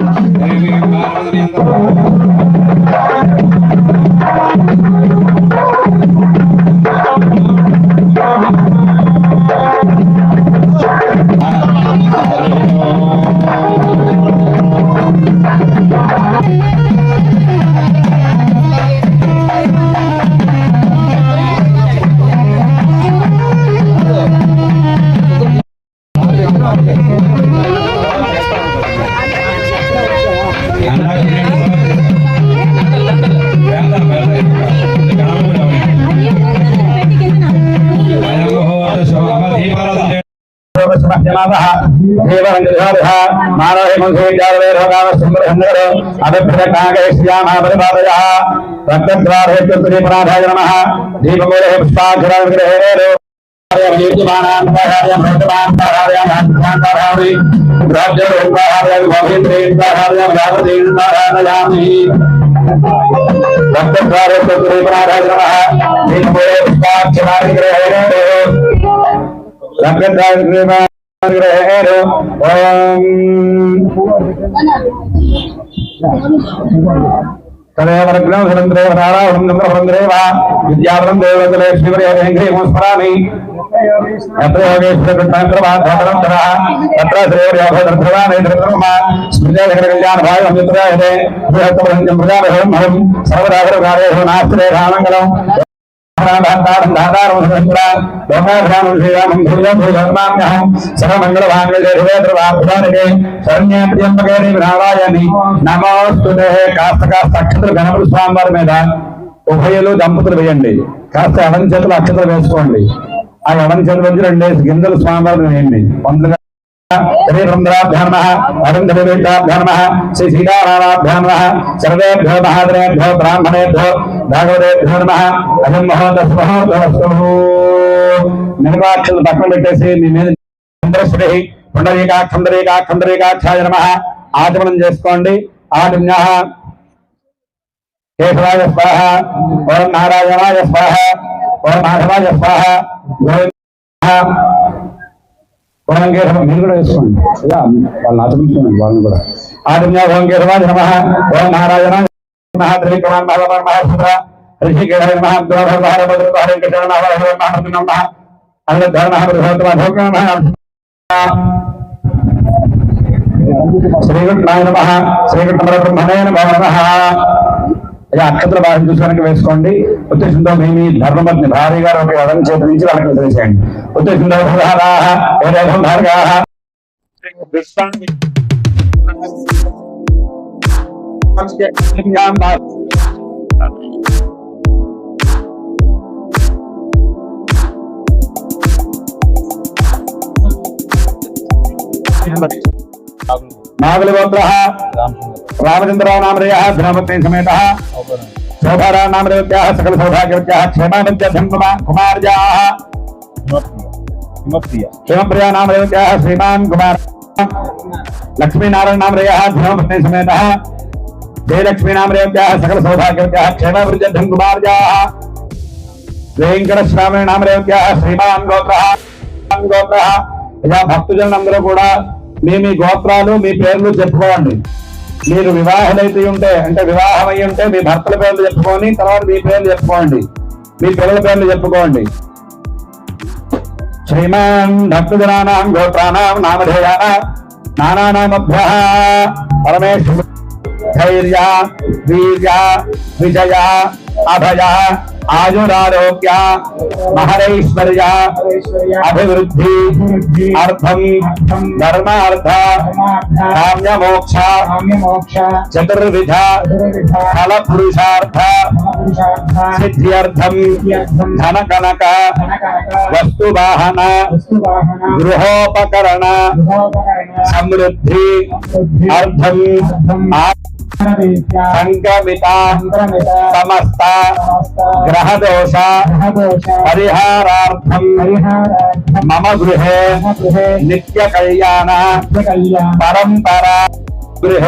Yeah. मावः देवं गृहारः मानवे मंसुविद्यालये रोगावसंबृहन्नरो अभिप्रकागयस्यामापरिपादयः रक्तद्वारे पितृपुराधाय नमः दीपमूले पुष्पाग्रहग्रहे रक्तद्वारे पितृपुराधाय नमः दीपमूले पुष्पाक्षराग्रहे रक्तद्वारे గ్రహేరు తదేవ్రగ్నం సురంద్రేవ నారాయణం చంద్రవృంద్రేవ విద్యావరం దేవతలే శ్రీవర్యేంద్రియమస్మరామి తత్ర యోగేశ్వరకృష్ణాంతరమాధరణ తత్ర శ్రీవర్యోగధర్ధవానేత్రమ స్మృతేహరకళ్యాణభాగం మిత్రాయతే బృహత్తమృజాభరం సర్వదాగరకారేణ నాస్త్రే రామంగళం. నమోస్తుతే కాస్త కాస్త అక్షతలు గణపతి స్వామి వారి మీద. ఉభయలు దంపతులు వేయండి. కాస్త ఎడం చేతులు అక్షతలు వేసుకోండి. ఆ ఎడం చేతుల నుంచి రెండేసి గింజలు స్వామివారిని వేయండి. పంతులుగా శ్రీ రుద్రాభ్యామ అరుంధవేతాభ్యామ श्री సీతారామాభ్యామ సర్వేభ్యో మహాదరేభ్యో బ్రాహ్మణేభ్యో భాగవతేభ్యో నమ. అజం మహోదస్ మహోదస్తు నిర్వాక్షలు పక్కన పెట్టేసి మీ మీద చంద్రశ్రీ పుండరీకాక్షందరీకాక్షందరీకాక్షాయ నమ. ఆచమనం చేసుకోండి. ఆదిన్య కేశవాయ స్వాహ. ఓం నారాయణాయ స్వాహ. ఓం మాధవాయ స్వాహ. గోవింద మీరు కూడా వేసుకోండి. ఇలా వాళ్ళని ఆచరించుకోండి వాళ్ళని కూడా. ఆదిన్య ఓం నమ. ఓం మహారాజన మహాద్రీకమాన్ భగవాన్ మహాసుద్ర. నమ. శ్రీకృష్ణాయ నమ. శ్రీకృష్ణ బ్రహ్మణే ఇక అయ్యా అక్షత్ర భాష చూసుకోవడానికి వేసుకోండి ఉద్దేశంతో మీ ధర్మపత్ని భార్య గారు ఒక వరం చేతి నుంచి వాళ్ళకి వదిలేసేయండి ఉద్దేశంతో భూధారాః ఏదేవం భార్గాః నాగులగోత్ర రామచంద్రరావు నామరేయ ధర్మపత్ని సమేత శోభారా నామరేవ్యా సకల సౌభాగ్యవత్యా క్షేమానంత్య కుమార్యా క్షేమప్రియా నామరేవ్యా శ్రీమాన్ కుమార్ లక్ష్మీనారాయణ నామరేయ ధర్మపత్ని సమేత జయలక్ష్మీ నామరేవ్యా సకల సౌభాగ్యవత్యా క్షేమవృద్ధం కుమార్యా వెంకట శ్రావణ నామరేవ్యా శ్రీమాన్ గోత్ర గోత్ర ఇలా భక్తుజనులందరూ కూడా మీ మీ గోత్రాలు మీ పేర్లు చెప్పుకోండి మీరు వివాహమైతే ఉంటే అంటే వివాహం అయి ఉంటే మీ భర్తల పేర్లు చెప్పుకొని తర్వాత మీ పేర్లు చెప్పుకోండి. మీ పిల్లల పేర్లు చెప్పుకోండి. శ్రీమాన్ భక్తజనానాం గోత్రానాం నామధేయాన నానానామభ్య పరమేశ్వర ధైర్య వీర్య విజయ अभय आयुरारोग्य महरैश्वर्य अभिवृद्धि अर्थम धर्मार्थ काम्य मोक्ष चतुर्विधा फल पुरुषार्थ सिद्ध्यर्थम धन कनक वस्तु वाहन गृहोपकरण समृद्धि अर्थम संक्रमिता समस्त ग्रह दोष परिहारा मम गृह नित्य कल्याण परंपरा गृह।